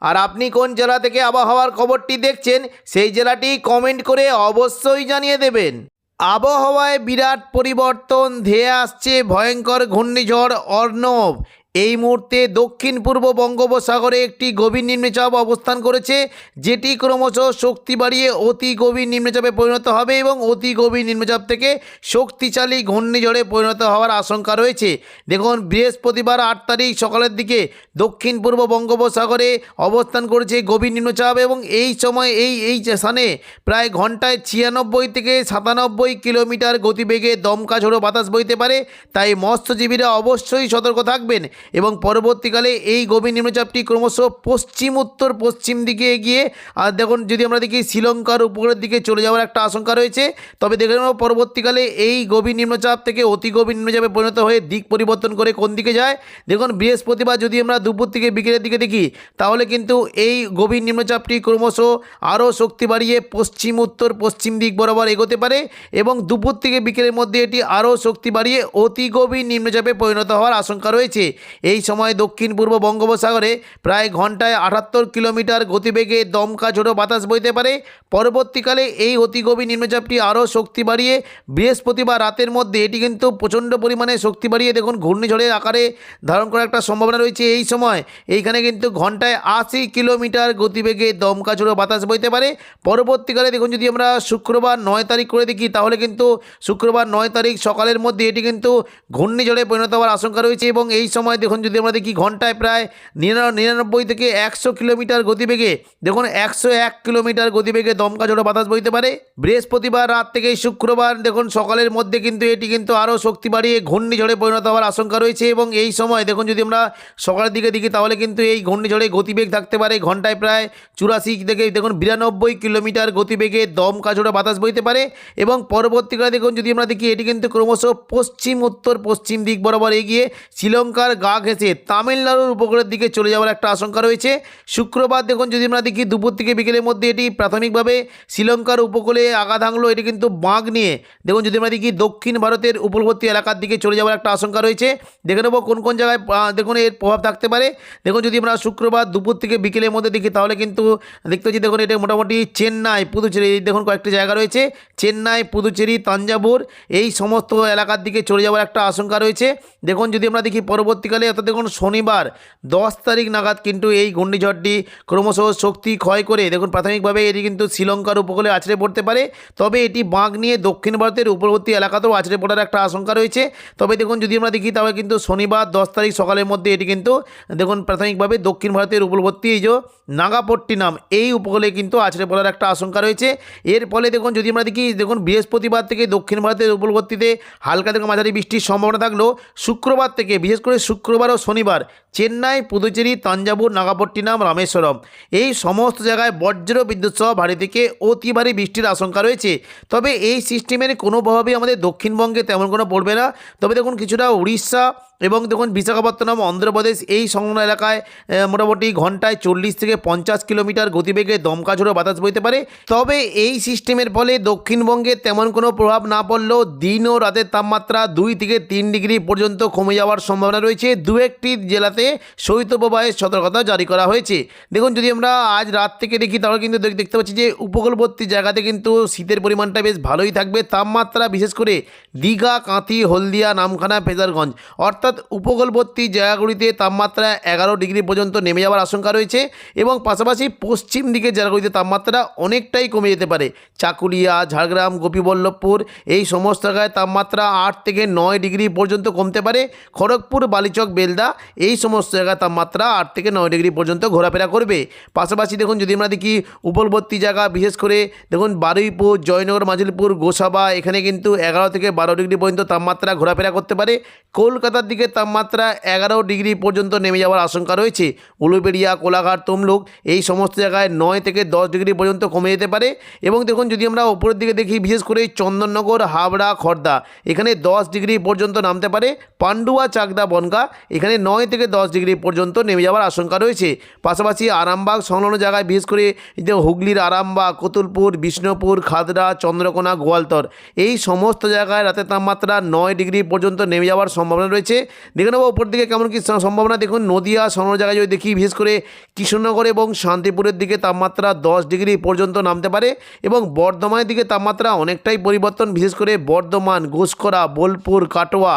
আর আপনি কোন জেলা থেকে আবহাওয়ার খবরটি দেখছেন, সেই জেলাটি কমেন্ট করে অবশ্যই জানিয়ে দেবেন। আবহাওয়ায় বিরাট পরিবর্তন, ধেয়ে আসছে ভয়ঙ্কর ঘূর্ণিঝড় অর্ণব। এই মুহূর্তে দক্ষিণ পূর্ব বঙ্গোপসাগরে একটি গভীর নিম্নচাপ অবস্থান করেছে, যেটি ক্রমশ শক্তি বাড়িয়ে অতি গভীর নিম্নচাপে পরিণত হবে এবং অতি গভীর নিম্নচাপ থেকে শক্তিশালী ঘূর্ণিঝড়ে পরিণত হওয়ার আশঙ্কা রয়েছে। দেখুন, বৃহস্পতিবার আট তারিখ সকালের দিকে দক্ষিণ পূর্ব বঙ্গোপসাগরে অবস্থান করেছে গভীর নিম্নচাপ এবং এই সময় এই এই স্থানে প্রায় ঘন্টায় ছিয়ানব্বই থেকে সাতানব্বই কিলোমিটার গতিবেগে দমকা ঝোড়ো বাতাস বইতে পারে। তাই মৎস্যজীবীরা অবশ্যই সতর্ক থাকবেন। এবং পরবর্তীকালে এই গভীর নিম্নচাপটি ক্রমশ পশ্চিম উত্তর পশ্চিম দিকে এগিয়ে, আর দেখুন, যদি আমরা দেখি শ্রীলঙ্কার উপকূলের দিকে চলে যাওয়ার একটা আশঙ্কা রয়েছে, তবে দেখে নেব পরবর্তীকালে এই গভীর নিম্নচাপ থেকে অতি গভীর নিম্নচাপে পরিণত হয়ে দিক পরিবর্তন করে কোন দিকে যায়। দেখুন, বৃহস্পতিবার যদি আমরা দুপুর থেকে বিকেলের দিকে দেখি, তাহলে কিন্তু এই গভীর নিম্নচাপটি ক্রমশ আরও শক্তি বাড়িয়ে পশ্চিম উত্তর পশ্চিম দিক বরাবর এগোতে পারে এবং দুপুর থেকে বিকেলের মধ্যে এটি আরও শক্তি বাড়িয়ে অতি গভীর নিম্নচাপে পরিণত হওয়ার আশঙ্কা রয়েছে। এই সময় দক্ষিণ পূর্ব বঙ্গোপসাগরে প্রায় ঘন্টায় আটাত্তর কিলোমিটার গতিবেগে দমকা ঝোড়ো বাতাস বইতে পারে। পরবর্তীকালে এই অতি গভীর নিম্নচাপটি আরও শক্তি বাড়িয়ে বৃহস্পতিবার রাতের মধ্যে এটি কিন্তু প্রচণ্ড পরিমাণে শক্তি বাড়িয়ে দেখুন, ঘূর্ণিঝড়ের আকারে ধারণ করার একটা সম্ভাবনা রয়েছে এই সময়। এইখানে কিন্তু ঘন্টায় আশি কিলোমিটার গতিবেগে দমকা ঝোড়ো বাতাস বইতে পারে। পরবর্তীকালে দেখুন, যদি আমরা শুক্রবার নয় তারিখ করে দেখি, তাহলে কিন্তু শুক্রবার নয় তারিখ সকালের মধ্যে এটি কিন্তু ঘূর্ণিঝড়ে পরিণত হওয়ার আশঙ্কা রয়েছে এবং এই সময় দেখুন যদি আমরা দেখি ঘন্টায় প্রায় নিরানব্বই থেকে একশো কিলোমিটার গতিবেগে, দেখুন একশো এক কিলোমিটার গতিবেগে দমকা ঝোড়ো বাতাস বইতে পারে। বৃহস্পতিবার রাত থেকে শুক্রবার, দেখুন সকালের মধ্যে কিন্তু এটি কিন্তু আরও শক্তি বাড়িয়ে ঘূর্ণিঝড়ে পরিণত হওয়ার আশঙ্কা রয়েছে এবং এই সময় দেখুন যদি আমরা সকালের দিকে দেখি তাহলে কিন্তু এই ঘূর্ণিঝড়ে গতিবেগ থাকতে পারে। ঘন্টায় প্রায় চুরাশি থেকে দেখুন বিরানব্বই কিলোমিটার গতিবেগে দমকা ঝোড়ো বাতাস বইতে পারে এবং পরবর্তীকালে দেখুন যদি আমরা দেখি এটি কিন্তু ক্রমশ পশ্চিম উত্তর পশ্চিম দিক বরাবর এগিয়ে, শ্রীলঙ্কার গা ঘেঁষে তামিলনাড়ুর উপকূলের দিকে চলে যাওয়ার একটা আশঙ্কা রয়েছে। শুক্রবার দেখুন, যদি আমরা দেখি, দুপুর থেকে বিকেলের মধ্যে এটি প্রাথমিকভাবে শ্রীলঙ্কার উপকূলে আঘাত হাঙলো এটি কিন্তু বাঁক নিয়ে। দেখুন, যদি আমরা দেখি, দক্ষিণ ভারতের উপকূলবর্তী এলাকার দিকে চলে যাওয়ার একটা আশঙ্কা রয়েছে। দেখে নেব কোন কোন জায়গায় দেখুন, এর প্রভাব থাকতে পারে। দেখুন, যদি আমরা শুক্রবার দুপুর থেকে বিকেলের মধ্যে দেখি, তাহলে কিন্তু দেখতে পাচ্ছি, দেখুন, এটা মোটামুটি চেন্নাই, পুদুচেরি, দেখুন, কয়েকটি জায়গা রয়েছে। চেন্নাই, পুদুচেরি, তাঞ্জাভুর, এই সমস্ত এলাকার দিকে চলে যাওয়ার একটা আশঙ্কা রয়েছে। দেখুন, যদি আমরা দেখি, পরবর্তীকালে অর্থাৎ দেখুন শনিবার দশ তারিখ নাগাদ কিন্তু এই ঘূর্ণিঝড়টি ক্রমশ শক্তি ক্ষয় করে, দেখুন প্রাথমিকভাবে এটি কিন্তু শ্রীলঙ্কার উপকূলে আছড়ে পড়তে পারে। তবে এটি বাঁক নিয়ে দক্ষিণ ভারতের উপকূলবর্তী এলাকাতেও আছড়ে পড়ার একটা আশঙ্কা রয়েছে। তবে দেখুন যদি আমরা দেখি তাহলে কিন্তু শনিবার দশ তারিখ সকালের মধ্যে এটি কিন্তু দেখুন প্রাথমিকভাবে দক্ষিণ ভারতের উপকূলবর্তী এই যে নাগাপট্টিনাম এই উপকূলে কিন্তু আছড়ে পড়ার একটা আশঙ্কা রয়েছে। এর ফলে দেখুন যদি আমরা দেখি, দেখুন বৃহস্পতিবার থেকে দক্ষিণ ভারতের উপকূলবর্তীতে হালকা থেকে মাঝারি বৃষ্টির সম্ভাবনা থাকলেও শুক্রবার থেকে, বিশেষ করে শুক্রবার ও শনিবার চেন্নাই, পুদুচেরি, তাঞ্জাবুর, নাগাপট্টিনাম, রামেশ্বরম। এই সমস্ত জায়গায় বজ্র বিদ্যুৎ সহ ভারী থেকে অতি ভারী বৃষ্টির আশঙ্কা রয়েছে। তবে এই সিস্টেমের কোনো আমাদের দক্ষিণবঙ্গে তেমন কোনো পড়বে না। তবে দেখুন, কিছুটা উড়িষ্যা এবং দেখুন বিশাখাপত্তনম, অন্ধ্রপ্রদেশ এই সংলগ্ন এলাকায় মোটামুটি ঘন্টায় চল্লিশ থেকে পঞ্চাশ কিলোমিটার গতিবেগে দমকা ঝোড়ো বাতাস বইতে পারে। তবে এই সিস্টেমের ফলে দক্ষিণবঙ্গে তেমন কোনো প্রভাব না পড়লেও দিন ও রাতের তাপমাত্রা দুই থেকে তিন ডিগ্রি পর্যন্ত কমে যাওয়ার সম্ভাবনা রয়েছে। দু একটি জেলাতে শৈত্যপ্রবাহের সতর্কতা জারি করা হয়েছে। দেখুন, যদি আমরা আজ রাত থেকে দেখি, তাহলে কিন্তু দেখতে পাচ্ছি যে উপকূলবর্তী জায়গাতে কিন্তু শীতের পরিমাণটা বেশ ভালোই থাকবে। তাপমাত্রা বিশেষ করে দীঘা, কাঁথি, হলদিয়া, নামখানা, ফেজারগঞ্জ। অর্থাৎ উপকূলবর্তী জায়গাগুলিতে তাপমাত্রা এগারো ডিগ্রি পর্যন্ত নেমে যাওয়ার আশঙ্কা রয়েছে এবং পাশাপাশি পশ্চিম দিকের জায়গাগুলিতে তাপমাত্রা অনেকটাই কমে যেতে পারে। চাকুলিয়া, ঝাড়গ্রাম, গোপীবল্লভপুর এই সমস্ত জায়গায় তাপমাত্রা আট থেকে নয় ডিগ্রি পর্যন্ত কমতে পারে। খড়গপুর, বালিচক, বেলদা এই সমস্ত জায়গায় তাপমাত্রা আট থেকে নয় ডিগ্রি পর্যন্ত ঘোরাফেরা করবে। পাশাপাশি দেখুন যদি আমরা দেখি উপকূলবর্তী জায়গা, বিশেষ করে দেখুন বারুইপুর, জয়নগর, মাজিলপুর, গোসাবা এখানে কিন্তু এগারো থেকে বারো ডিগ্রি পর্যন্ত তাপমাত্রা ঘোরাফেরা করতে পারে। কলকাতার দিকে দিকে তাপমাত্রা এগারো ডিগ্রি পর্যন্ত নেমে যাওয়ার আশঙ্কা রয়েছে। উলুবেড়িয়া, কোলাঘাট, তমলুক এই সমস্ত জায়গায় নয় থেকে দশ ডিগ্রি পর্যন্ত কমে যেতে পারে এবং দেখুন, যদি আমরা ওপরের দিকে দেখি, বিশেষ করে চন্দননগর, হাবড়া, খর্দা, এখানে দশ ডিগ্রি পর্যন্ত নামতে পারে। পান্ডুয়া, চাকদা, বনগা, এখানে নয় থেকে দশ ডিগ্রি পর্যন্ত নেমে যাওয়ার আশঙ্কা রয়েছে। পাশাপাশি আরামবাগ সংলগ্ন জায়গায়, বিশেষ করে হুগলির আরামবাগ, কতুলপুর, বিষ্ণুপুর খাদড়া চন্দ্রকোনা, গোয়ালতর, এই সমস্ত জায়গায় রাতের তাপমাত্রা নয় ডিগ্রি পর্যন্ত নেমে যাওয়ার সম্ভাবনা রয়েছে। দেখে নেব উপর দিকে কেমন কি সম্ভাবনা। দেখুন, নদিয়া সংলগ্ন জায়গায় যদি দেখি, বিশেষ করে কৃষ্ণনগর এবং শান্তিপুরের দিকে তাপমাত্রা দশ ডিগ্রি পর্যন্ত নামতে পারে এবং বর্ধমানের দিকে তাপমাত্রা অনেকটাই পরিবর্তন, বিশেষ করে বর্ধমান ঘুষখরা বোলপুর, কাটোয়া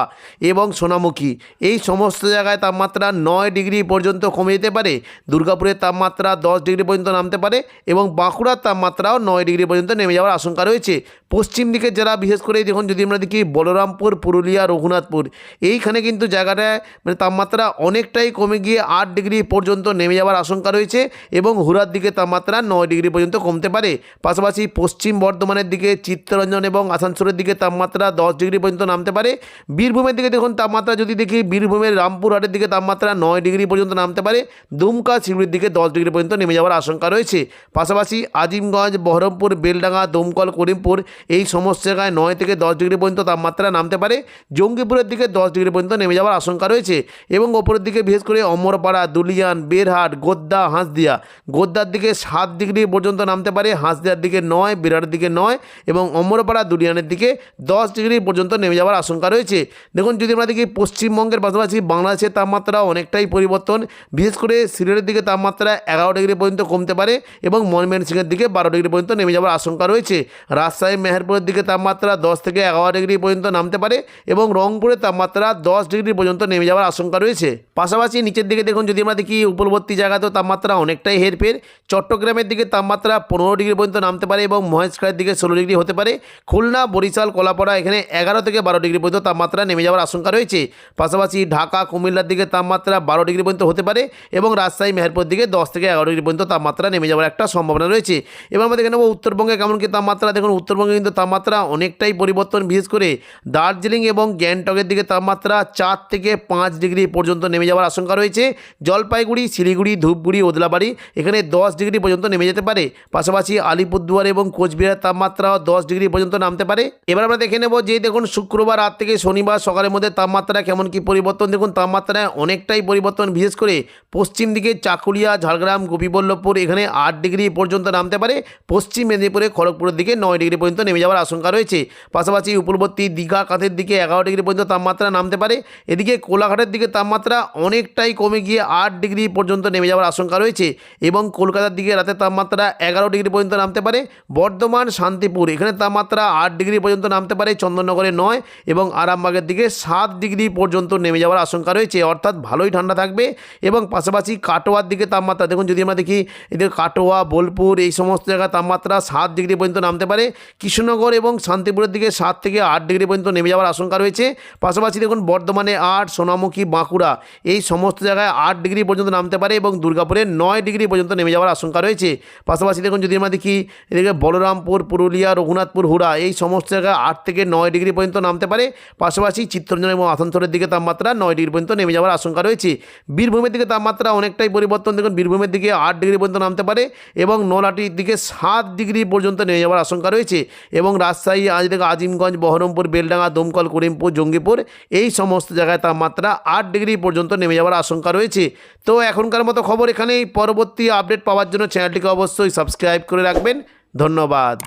এবং সোনামুখী। এই সমস্ত জায়গায় তাপমাত্রা নয় ডিগ্রি পর্যন্ত কমে যেতে পারে, দুর্গাপুরের তাপমাত্রা দশ ডিগ্রি পর্যন্ত নামতে পারে এবং বাঁকুড়ার তাপমাত্রাও নয় ডিগ্রি পর্যন্ত নেমে যাওয়ার আশঙ্কা রয়েছে। পশ্চিম দিকে যারা, বিশেষ করে দেখুন, যদি আমরা দেখি, বলরামপুর, পুরুলিয়া, রঘুনাথপুর, এইখানে কিন্তু জায়গাটায় মানে তাপমাত্রা অনেকটাই কমে গিয়ে আট ডিগ্রি পর্যন্ত নেমে যাওয়ার আশঙ্কা রয়েছে এবং হুরার দিকে তাপমাত্রা নয় ডিগ্রি পর্যন্ত কমতে পারে। পাশাপাশি পশ্চিম বর্ধমানের দিকে চিত্তরঞ্জন এবং আসানসোলের দিকে তাপমাত্রা দশ ডিগ্রি পর্যন্ত নামতে পারে। বীরভূমের দিকে দেখুন, তাপমাত্রা যদি দেখি, বীরভূমের রামপুরহাটের দিকে তাপমাত্রা নয় ডিগ্রি পর্যন্ত নামতে পারে। দুমকা শিউড়ির দিকে দশ ডিগ্রি পর্যন্ত নেমে যাওয়ার আশঙ্কা রয়েছে। পাশাপাশি আজিমগঞ্জ, বহরমপুর, বেলডাঙ্গা, দমকল, করিমপুর এই সমস্ত জায়গায় নয় থেকে দশ ডিগ্রি পর্যন্ত তাপমাত্রা নামতে পারে। জঙ্গিপুরের দিকে দশ ডিগ্রি পর্যন্ত নেমে যাওয়ার আশঙ্কা রয়েছে এবং ওপরের দিকে বিশেষ করে অমরপাড়া, দুলিয়ান, বেরহাট, গোদ্দা, হাঁসদিয়া। গোদ্দার দিকে সাত ডিগ্রি পর্যন্ত নামতে পারে, হাঁসদিয়ার দিকে নয়, বেরহাটের দিকে নয় এবং অমরপাড়া, দুলিয়ানের দিকে দশ ডিগ্রি পর্যন্ত নেমে যাওয়ার আশঙ্কা রয়েছে। দেখুন, যদি আমরা দেখি পশ্চিমবঙ্গের পাশাপাশি বাংলাদেশের তাপমাত্রা অনেকটাই পরিবর্তন। বিশেষ করে সিলেটের দিকে তাপমাত্রা এগারো ডিগ্রি পর্যন্ত কমতে পারে এবং ময়মনসিংহের দিকে বারো ডিগ্রি পর্যন্ত নেমে যাওয়ার আশঙ্কা রয়েছে। রাজশাহী, মেহেরপুরের দিকে তাপমাত্রা দশ থেকে এগারো ডিগ্রি পর্যন্ত নামতে পারে এবং রংপুরের তাপমাত্রা দশ ডিগ্রি পর্যন্ত নেমে যাওয়ার আশঙ্কা রয়েছে। পাশাপাশি নিচের দিকে দেখুন, যদি আমরা দেখি উপলবর্তী জায়গাতেও তাপমাত্রা অনেকটাই হেরফের। চট্টগ্রামের দিকে তাপমাত্রা পনেরো ডিগ্রি পর্যন্ত নামতে পারে এবং মহেশখালের দিকে ষোলো ডিগ্রি হতে পারে। খুলনা, বরিশাল, কলাপাড়া এখানে এগারো থেকে বারো ডিগ্রি পর্যন্ত তাপমাত্রা নেমে যাওয়ার আশঙ্কা রয়েছে। পাশাপাশি ঢাকা, কুমিল্লার দিকে তাপমাত্রা বারো ডিগ্রি পর্যন্ত হতে পারে এবং রাজশাহী, মেহেরপুর দিকে দশ থেকে এগারো ডিগ্রি পর্যন্ত তাপমাত্রা নেমে যাওয়ার একটা সম্ভাবনা রয়েছে। এবার আমরা দেখে নেব উত্তরবঙ্গে কেমন কি তাপমাত্রা। দেখুন, উত্তরবঙ্গে কিন্তু তাপমাত্রা অনেকটাই পরিবর্তন। বিশেষ করে দার্জিলিং এবং গ্যাংটকের দিকে তাপমাত্রা চার থেকে পাঁচ ডিগ্রি পর্যন্ত নেমে যাওয়ার আশঙ্কা রয়েছে। জলপাইগুড়ি, শিলিগুড়ি, ধূপগুড়ি, ওদলাবাড়ি এখানে দশ ডিগ্রি পর্যন্ত নেমে যেতে পারে। পাশাপাশি আলিপুরদুয়ার এবং কোচবিহার তাপমাত্রাও দশ ডিগ্রি পর্যন্ত নামতে পারে। এবার আমরা দেখে নেব যে দেখুন, শুক্রবার রাত থেকে শনিবার সকালের মধ্যে তাপমাত্রা কেমন কি পরিবর্তন। দেখুন, তাপমাত্রায় অনেকটাই পরিবর্তন, বিশেষ করে পশ্চিম দিকে চাকুলিয়া, ঝাড়গ্রাম, গোপীবল্লভপুর এখানে আট ডিগ্রি পর্যন্ত নামতে পারে। পশ্চিম মেদিনীপুরে, খড়গপুরের দিকে নয় ডিগ্রি পর্যন্ত নেমে যাওয়ার আশঙ্কা রয়েছে। পাশাপাশি উপরবর্তী দীঘা, কাঁথের দিকে এগারো ডিগ্রি পর্যন্ত তাপমাত্রা নামতে পারে। এদিকে কোলাঘাটের দিকে তাপমাত্রা অনেকটাই কমে গিয়ে আট ডিগ্রি পর্যন্ত নেমে যাওয়ার আশঙ্কা রয়েছে এবং কলকাতার দিকে রাতের তাপমাত্রা এগারো ডিগ্রি পর্যন্ত নামতে পারে। বর্ধমান, শান্তিপুর, এখানে তাপমাত্রা আট ডিগ্রি পর্যন্ত নামতে পারে, চন্দননগরে নয় এবং আরামবাগের দিকে সাত ডিগ্রি পর্যন্ত নেমে যাওয়ার আশঙ্কা রয়েছে। অর্থাৎ ভালোই ঠান্ডা থাকবে এবং পাশাপাশি কাটোয়ার দিকে তাপমাত্রা, দেখুন যদি আমরা দেখি এদের কাটোয়া, বোলপুর এই সমস্ত জায়গায় তাপমাত্রা সাত ডিগ্রি পর্যন্ত নামতে পারে। কৃষ্ণনগর এবং শান্তিপুরের দিকে সাত থেকে আট ডিগ্রি পর্যন্ত নেমে যাওয়ার আশঙ্কা রয়েছে। পাশাপাশি দেখুন বর্ধমানে আট, সোনামুখী, বাঁকুড়া এই সমস্ত জায়গায় আট ডিগ্রি পর্যন্ত নামতে পারে এবং দুর্গাপুরে নয় ডিগ্রি পর্যন্ত নেমে যাওয়ার আশঙ্কা রয়েছে। পাশাপাশি দেখুন যদি আমরা দেখি, এদিকে বলরামপুর, পুরুলিয়া, রঘুনাথপুর, হুড়া এই সমস্ত জায়গায় আট থেকে নয় ডিগ্রি পর্যন্ত নামতে পারে। পাশাপাশি চিত্তরঞ্জন এবং আসানসোলের দিকে তাপমাত্রা নয় ডিগ্রি পর্যন্ত নেমে যাওয়ার আশঙ্কা রয়েছে। বীরভূমের দিকে তাপমাত্রা অনেকটাই পরিবর্তন। দেখুন, বীরভূমের দিকে আট ডিগ্রি পর্যন্ত নামতে পারে এবং নলাটির দিকে সাত ডিগ্রি পর্যন্ত নেমে যাওয়ার আশঙ্কা রয়েছে এবং রাজশাহী, আজ থেকে আজিমগঞ্জ, বহরমপুর, বেলডাঙ্গা, দমকল, করিমপুর, জঙ্গিপুর এই সমস্ত জায়গায় তাপমাত্রা আট ডিগ্রি পর্যন্ত নেমে যাওয়ার আশঙ্কা রয়েছে। তো এখনকার মতো খবর এখানেই। পরবর্তী আপডেট পাওয়ার জন্য চ্যানেলটিকে অবশ্যই সাবস্ক্রাইব করে রাখবেন। ধন্যবাদ।